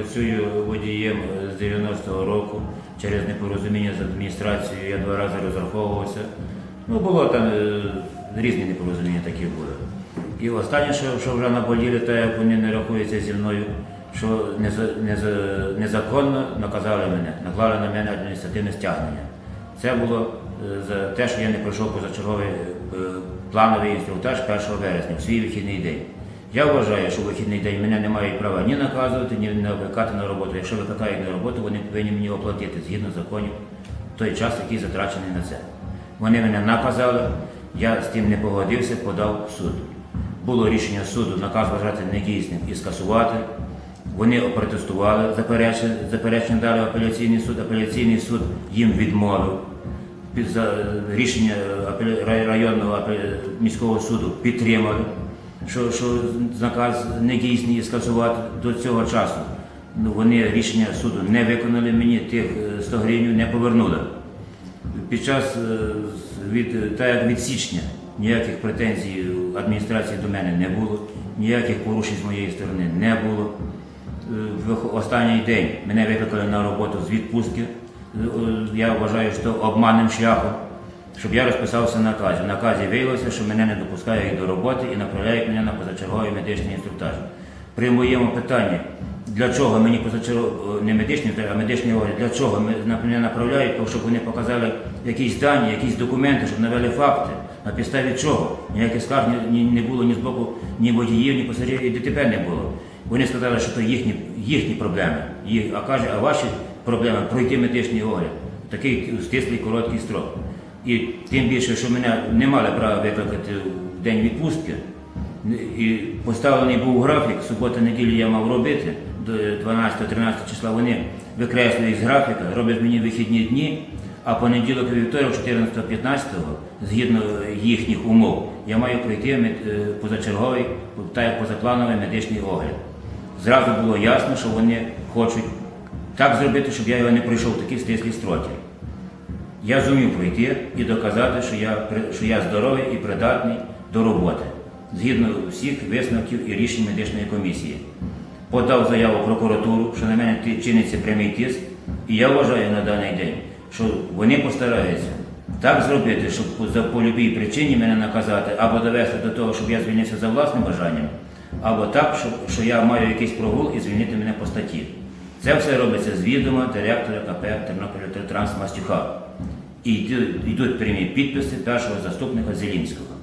працюю водієм з 90-го року. Через непорозуміння з адміністрацією я два рази розраховувався. Ну, було там е, різні непорозуміння такі були. І останнє, що, вже наболіли, те, як вони не рахуються зі мною, що неза- неза- незаконно наказали мене, наклали на мене адміністративне стягнення. Це було е, за те, що я не пройшов позачерговий е, плановий інструктаж 1 вересня в свій вихідний день. Я вважаю, що вихідний день мене не мають права ні наказувати, ні викликати на роботу. Якщо викликають на роботу, вони повинні мені оплатити згідно законів той час, який затрачений на це. Вони мене наказали, я з тим не погодився, подав в суд. Було рішення суду наказ вважати недійсним і скасувати. Вони протестували, заперечення, дали апеляційний суд. Апеляційний суд їм відмовив. Рішення районного міського суду підтримали, що, що наказ недійсний скасувати до цього часу. Ну, вони рішення суду не виконали мені, тих е, 100 гривень не повернули. Під час е, від, так як від січня ніяких претензій адміністрації до мене не було, ніяких порушень з моєї сторони не було. Е, В останній день мене викликали на роботу з відпустки. Е, Я вважаю, що обманним шляхом, щоб я розписався в наказі. В наказі виявилося, що мене не допускають до роботи і направляють мене на позачерговий медичний інструктаж. При моєму питанні, для чого мені позачерговий, не медичний, а медичний огляд, для чого мене направляють, щоб вони показали якісь дані, якісь документи, щоб навели факти. На підставі чого? Ніяких скарг не було ні з боку ні водіїв, ні пасажирів, і ДТП не було. Вони сказали, що це їхні, їхні проблеми. Їх, а каже, а ваші проблеми пройти медичний огляд. Такий стислий короткий строк. І тим більше, що мене не мали права викликати в день відпустки. І поставлений був графік, субота, неділю я мав робити до 12-13 числа. Вони викреслюють з графіка, роблять мені вихідні дні, а понеділок і вівторок, 14-15, згідно їхніх умов, я маю пройти е, позачерговий, та позаплановий медичний огляд. Зразу було ясно, що вони хочуть так зробити, щоб я його не пройшов в такі стислі строки. Я зумів пройти і доказати, що я, що я здоровий і придатний до роботи, згідно всіх висновків і рішень медичної комісії. Подав заяву прокуратуру, що на мене чиниться прямий тиск, і я вважаю на даний день, що вони постараються так зробити, щоб по- любій причині мене наказати, або довести до того, щоб я звільнився за власним бажанням, або так, що, що я маю якийсь прогул і звільнити мене по статті. Це все робиться з відома директора КП Тернопіль Транс Мастюха. І йдуть, прямі підписи першого заступника Зелінського.